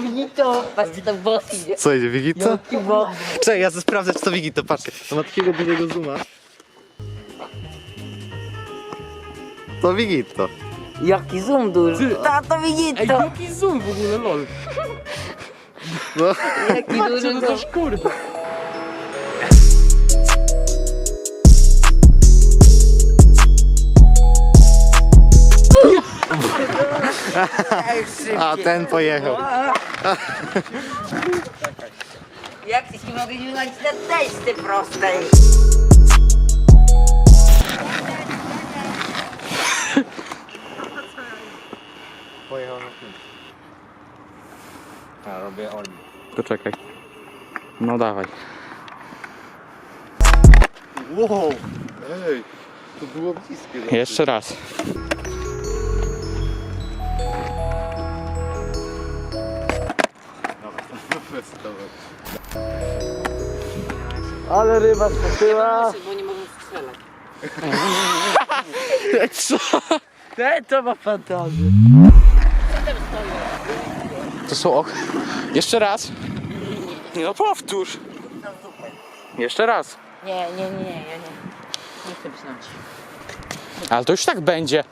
Wigito, patrzcie boss idzie. Co idzie, Wigito? Jaki boss. Czekaj, ja sprawdzę, czy to Wigito, patrzcie. To ma takiego dużego zooma. To Wigito. Jaki zoom duży. Tato Ej, Wigito. jaki zoom w ogóle, lol. No. Jaki Patrzcie, duży no zoom. to kurde. Szybciej. A, ten pojechał. Jak ty się mogę uznać na testy prostej? Pojechał na tym. A, robię oni. To czekaj. No dawaj. Wow! Ej, to było bliskie. Jeszcze raz. Ale ryba skoczyła. Bo nie mogę strzelać. Co? Ten to ma fantazję. To są ok. Jeszcze raz. Nie no powtórz. Jeszcze raz. Nie, nie, nie, nie, ja nie. Nie chcę psnąć. Ale to już tak będzie.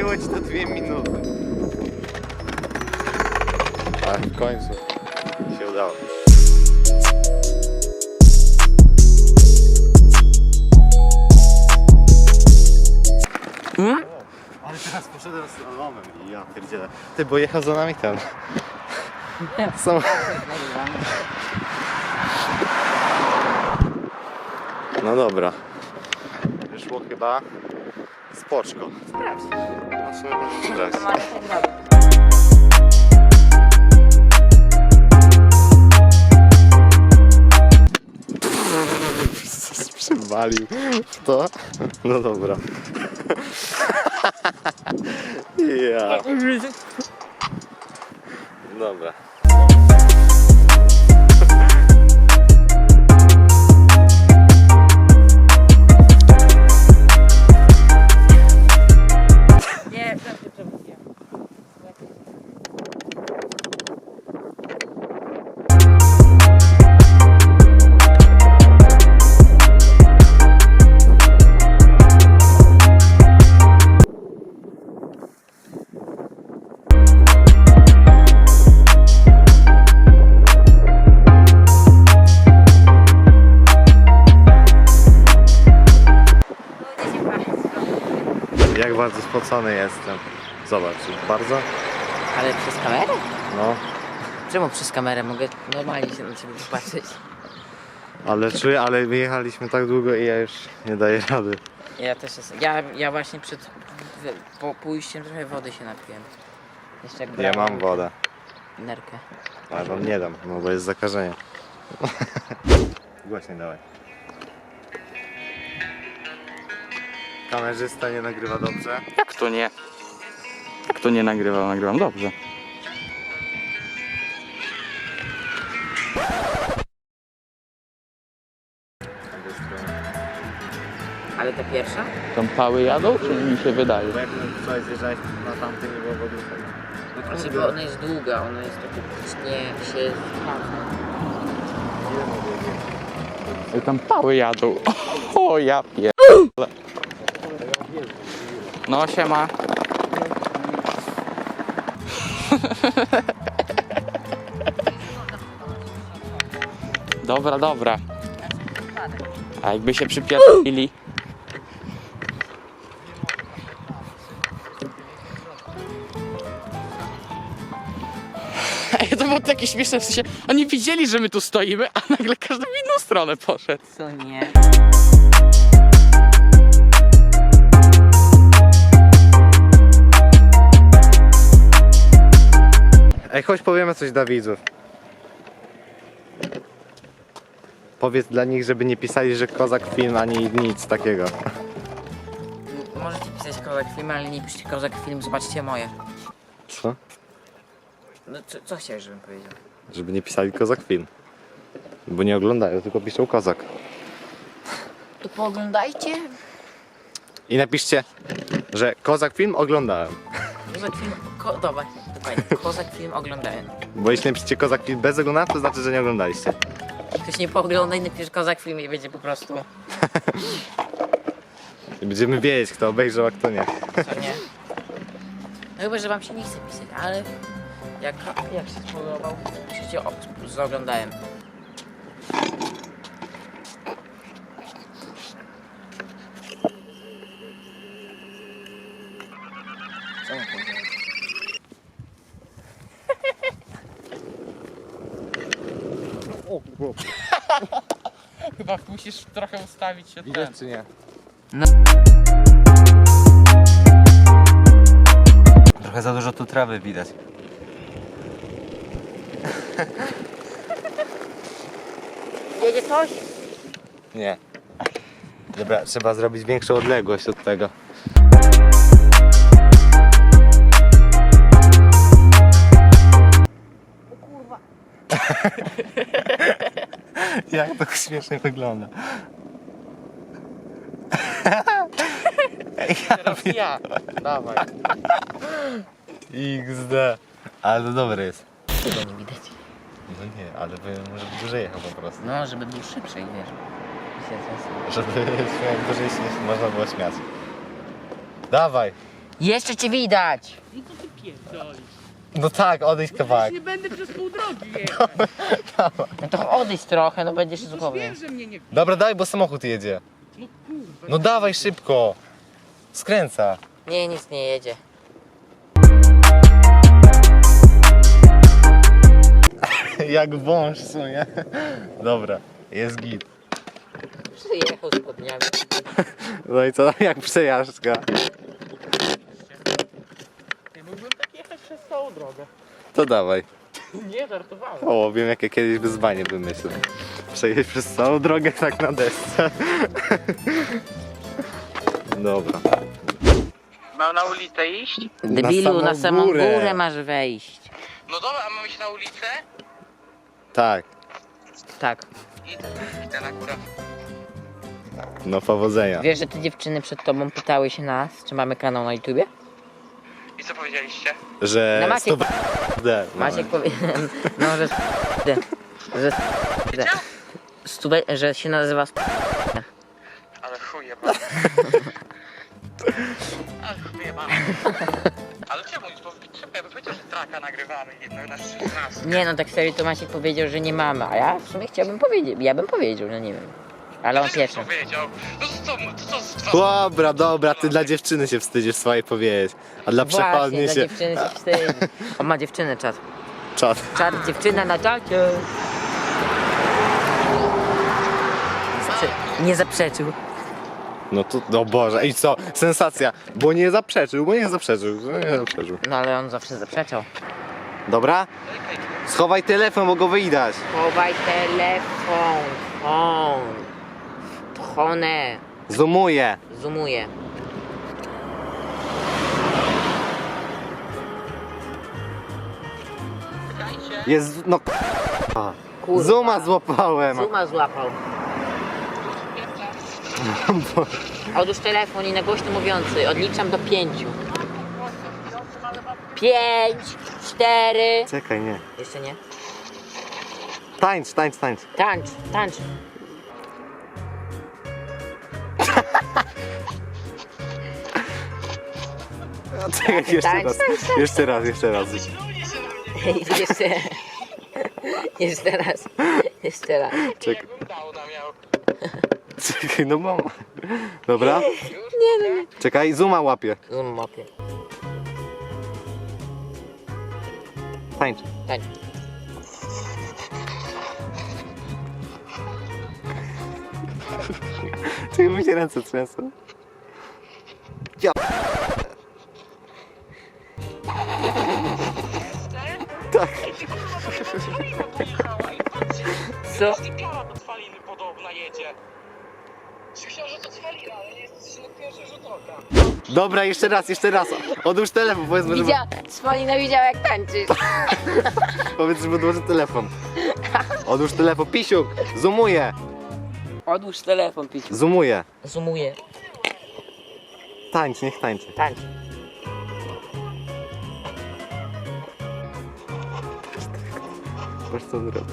Zajęło ci to dwie minuty. Tak, w końcu się udało. Hmm? Ale teraz poszedłem z slalomem i ja pierdzielę. Ty, bo jechał za nami ten. Sam... No dobra. Wyszło chyba spoczko. Sprawdź. No w sumie To. Przywalił to. No dobra. Ja. Dobra. Spocony jestem. Zobacz, bardzo? Ale przez kamerę? No. Czemu przez kamerę? Mogę normalnie się na ciebie popatrzeć. Ale czuję, ale wyjechaliśmy tak długo i ja już nie daję rady. Ja też jestem. Ja, ja właśnie przed w- po pójściem trochę wody się napiłem. Jeszcze jak Ja brałem mam wodę. Nerkę. Ale wam nie dam, no bo jest zakażenie. Głośniej dawaj. Kamerzysta nie nagrywa dobrze. Jak to nie? Jak to nie nagrywam? Nagrywam dobrze. Ale ta pierwsza? Tam pały jadą, czy mi się wydaje? Bo jak wczoraj zjeżdżałeś na tamtym nie było w ogóle tego. Znaczy, bo ona jest długa, ona jest taka nie się Ej, Tam pały jadą. O, ja pier... No siema. Dobra, dobra. A jakby się przypierdolili? Ej, to było takie śmieszne, w sensie oni widzieli, że my tu stoimy, a nagle każdy w inną stronę poszedł. Co nie? Ej, chodź powiemy coś dla widzów. Powiedz dla nich, żeby nie pisali, że kozak film, ani nic takiego. Możecie pisać kozak film, ale nie piszcie kozak film, zobaczcie moje. Co? No co, co chciałeś, żebym powiedział? Żeby nie pisali kozak film. Bo nie oglądają, tylko piszą kozak. To pooglądajcie. I napiszcie, że kozak film oglądałem. Kozak film, ko, dobra, Kozak film oglądałem. Bo jeśli napiszecie kozak film bez oglądania, to znaczy, że nie oglądaliście. Ktoś nie poogląda i napisze kozak film i będzie po prostu, I będziemy wiedzieć, kto obejrzał, a kto nie. co nie? No chyba, że wam się nie chce pisać, ale jak, jak się spodobał, piszcie o, że oglądałem. Chyba musisz trochę ustawić się ten. czy nie? Trochę za dużo tu trawy widać. Jedzie coś? Nie. Dobra, trzeba zrobić większą odległość od tego. Jak to śmiesznie wygląda. Teraz ja. Dawaj. XD. Ale to dobre jest. Tego nie widać. No nie, ale by może by dłużej jechał po prostu. No, żeby był szybszy i wiesz. Żeby jak dłużej się można było śmiać. Dawaj. Jeszcze cię widać! No to ty pierdolisz. No tak, odejdź kawałek. Nie będę przez pół drogi jechać. No to odejdź trochę, no będziesz Już zupełnie. wiem, że mnie nie... Dobra, daj, bo samochód jedzie. No kurwa. No dawaj szybko. Skręca. Nie, nic nie jedzie. Jak wąż w sumie. Dobra, jest git. Przyjechał z podniami. No i co, jak przejażdżka? Nie mógłbym tak jechać drogę. To dawaj. Nie, żartowałem. O, wiem jakie kiedyś wyzwanie wymyślę. Przejeść przez całą drogę tak na desce. Dobra. Mam na ulicę iść? Debilu, na samą samą górę. górę. masz wejść. No dobra, a mam iść na ulicę? Tak, Tak. Idę, idę na górę. no powodzenia. Wiesz, że te dziewczyny przed tobą pytały się nas, czy mamy kanał na YouTubie? I co powiedzieliście? Że No Maciek- 100 D, no. Maciek powie... No, że... Że... że... Stube... że się nazywa... Ale chuje mam. Ale chuje mam. Ale czemu? Bo czemu? Ja bym powiedział, że traka nagrywamy jedno na 16. Nie no, tak serio to Maciek powiedział, że nie mamy, a ja w sumie chciałbym powiedzieć, ja bym powiedział, no nie wiem. Ale on pierwszy. powiedział. No to co, to co z dwa... Dobra, dobra, ty dla dziewczyny się wstydzisz swojej powiedzieć. A dla Właśnie, przechodni dla się... dziewczyny się wstydzi. On ma dziewczynę, czat. Czad. Czat, dziewczyna na czacie. Zaprze- Nie zaprzeczył. No to, no Boże, i co? Sensacja, bo nie zaprzeczył, bo nie zaprzeczył, bo nie zaprzeczył. No ale on zawsze zaprzeczał. Dobra? Schowaj telefon, bo go wyjść. Chowaj telefon. Phone. Tchone. Zoomuję. Zoomuje. Jest, no k***a. Kurwa. Zooma złapałem. Zooma złapał. Odłóż telefon i na głośno mówiący. Odliczam do pięciu. Pięć, cztery. Czekaj, nie. Jeszcze nie. Tańcz, tańcz, tańcz. Tańcz, tańcz. Czekaj, jeszcze Tańcz, raz. Jeszcze raz, jeszcze raz. Jeszcze. Jeszcze raz. Jeszcze raz. Czekaj. Czekaj, no bo... Dobra? Nie, no nie. Czekaj, zooma łapie. Zoom mapie. Tańcz. Tańcz. Czekaj, mi się ręce trzęsą. Tak. Co? Stypiara do Twaliny podobna jedzie. Myślałem, że to Twalina, ale jest pierwszy rzut oka. Dobra, jeszcze raz, jeszcze raz. Odłóż telefon, powiedzmy, że... Widział, Smalina widział jak tańczysz. Powiedz, żeby odłożył telefon. Odłóż telefon. Pisiuk, zoomuje, Odłóż telefon, pić. zoomuje. Zoomuje. Tańcz, niech tańczy. Tańcz. Patrz co on robi.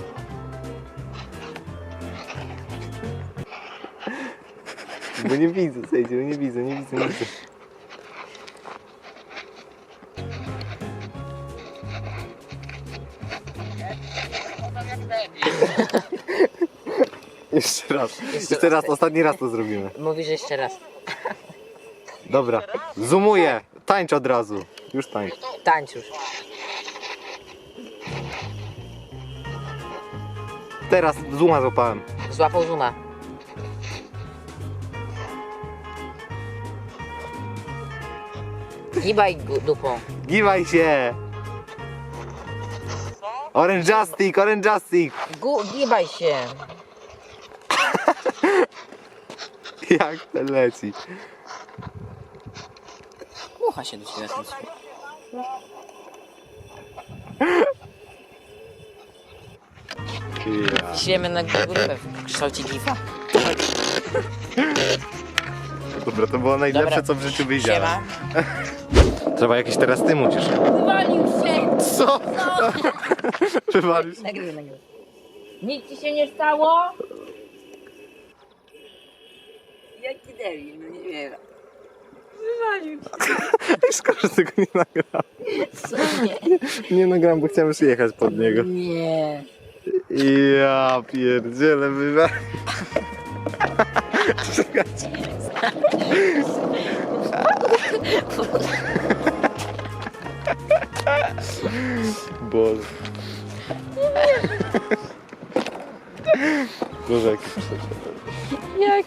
Bo nie widzę, słuchajcie, bo nie widzę, nie widzę, nie widzę. Jeszcze raz, jeszcze raz, ostatni raz to zrobimy. Mówisz jeszcze raz. Dobra, zoomuję, tańcz od razu. Już tańcz. Tańcz już. Teraz zooma złapałem. Złapał zooma. Gibaj gu- dupą. Giwaj się! Orange Justic! Gu, gibaj się. Jak to leci? Mucha się do ciebie Siemy na grupę w kształcie gifa. Dobra, to było najlepsze, Dobra. co w życiu widziałem. Siema. Trzeba jakieś teraz ty musisz. Wywalił się! Co? Wywalisz? Nagrywaj, nagrywaj. Nic ci się nie stało? Jaki debil, no nie wiem. Wywalił Szkoda, że tego nie nagram. Co nie? Nie nagram, bo chciałem już jechać pod niego. Nie. Ja pierdzielę, wywalił. Czekajcie. Boże. Boże. Jaki